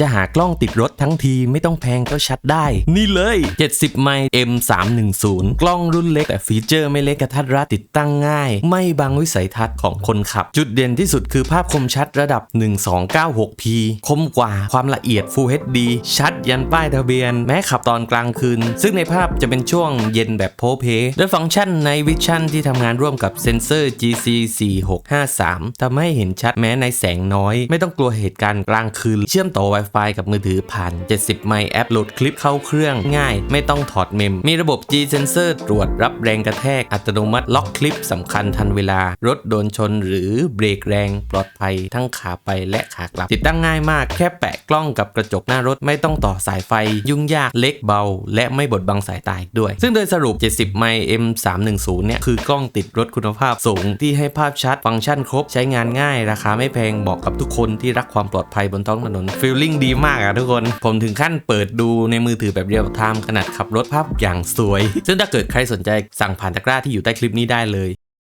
จะหากล้องติดรถทั้งทีไม่ต้องแพงก็ชัดได้ นี่เลย 70 ไมล์ M310 กล้องรุ่นเล็กแต่ฟีเจอร์ไม่เล็กกระทัดรัดติดตั้งง่าย ไม่บังวิสัยทัศน์ของคนขับ จุดเด่นที่สุดคือภาพคมชัดระดับ 1296p คมกว่าความละเอียด Full HD ชัดยันป้ายทะเบียน แม้ขับตอนกลางคืน ซึ่งในภาพจะเป็นช่วงเย็นแบบโพเพด้วยฟังก์ชันในวิชั่นที่ทำงานร่วมกับเซนเซอร์ GC 4653ทำให้เห็นชัดแม้ในแสงน้อย ไม่ต้องกลัวเหตุการณ์กลางคืนเชื่อมต่อ Wi-Fi ไฟกับมือถือผ่าน 70 ไมล์แอปโหลดคลิปเข้าเครื่องง่าย ไม่ต้องถอดเมม มีระบบ G Sensor ตรวจรับแรงกระแทกอัตโนมัติล็อกคลิปสำคัญทันเวลา รถโดนชนหรือเบรกแรงปลอดภัยทั้งขาไปและขากลับ ติดตั้งง่ายมากแค่แปะกล้องกับกระจกหน้ารถไม่ต้องต่อสายไฟ ยุ่งยากเล็กเบา และไม่บดบังสายตาด้วย ซึ่งโดยสรุป 70 ไมล์ M310 เนี่ยคือกล้องติดรถคุณภาพสูงที่ให้ภาพชัดฟังก์ชันครบใช้งานง่าย ราคาไม่แพงเหมาะกับทุกคนที่รักความปลอดภัยบนท้องถนนฟีลลิ่งดีมากอะทุกคน ผมถึงขั้นเปิดดูในมือถือแบบเรียลไทม์ขนาดขับรถภาพอย่างสวย ซึ่งถ้าเกิดใครสนใจสั่งผ่านตะกร้าที่อยู่ใต้คลิปนี้ได้เลย